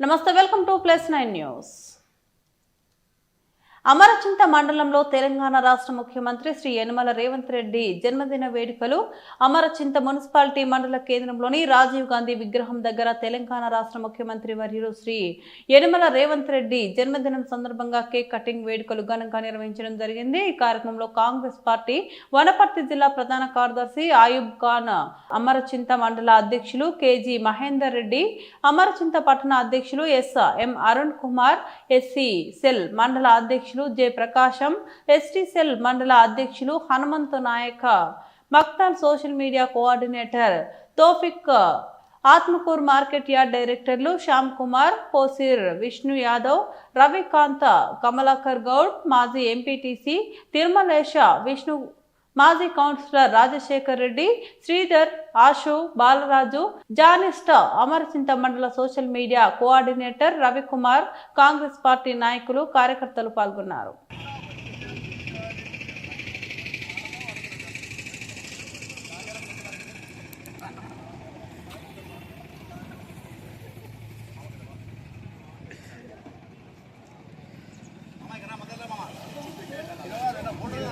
నమస్తే welcome to plus nine news. Amarachinta మండలంలో తెలంగాణ రాష్ట్ర ముఖ్యమంత్రి శ్రీ యనమల రేవంత్ రెడ్డి జన్మదిన వేడుకలు అమరచింత మున్సిపాలిటీ మండల కేంద్రంలోని రాజీవ్ గాంధీ విగ్రహం దగ్గర తెలంగాణ రాష్ట్ర ముఖ్యమంత్రి వర్యులు శ్రీ యనమల రేవంత్ రెడ్డి జన్మదినం సందర్భంగా కేక్ కటింగ్ వేడుకలు ఘనంగా నిర్వహించడం జరిగింది. ఈ కార్యక్రమంలో కాంగ్రెస్ పార్టీ వనపర్తి జిల్లా ప్రధాన కార్యదర్శి ఆయుబ్ ఖాన్ అమరచింత మండల అధ్యక్షులు కేజీ మహేందర్ రెడ్డి అమరచింత పట్టణ అధ్యక్షులు S M Arun Kumar SC cell మండల అధ్యక్షులు అధ్యక్షులు ప్రకాశం ఎస్టీసెల్ మండల అధ్యక్షులు Hanumanthu Nayak Makthal social media coordinator Thofiq Atmakur market yard directors Shyam Kumar పోసిర్ Vishnu Yadav రవికాంత Kamalakar Goud మాజీ ఎంపీటీసీ తిరుమలేష విష్ణు మాజీ కౌన్సిలర్ రాజశేఖర్ రెడ్డి శ్రీధర్ ఆశు బాలరాజు జానిస్ట్ అమరచింత మండల social media coordinator Ravikumar Congress party నాయకులు కార్యకర్తలు పాల్గొన్నారు.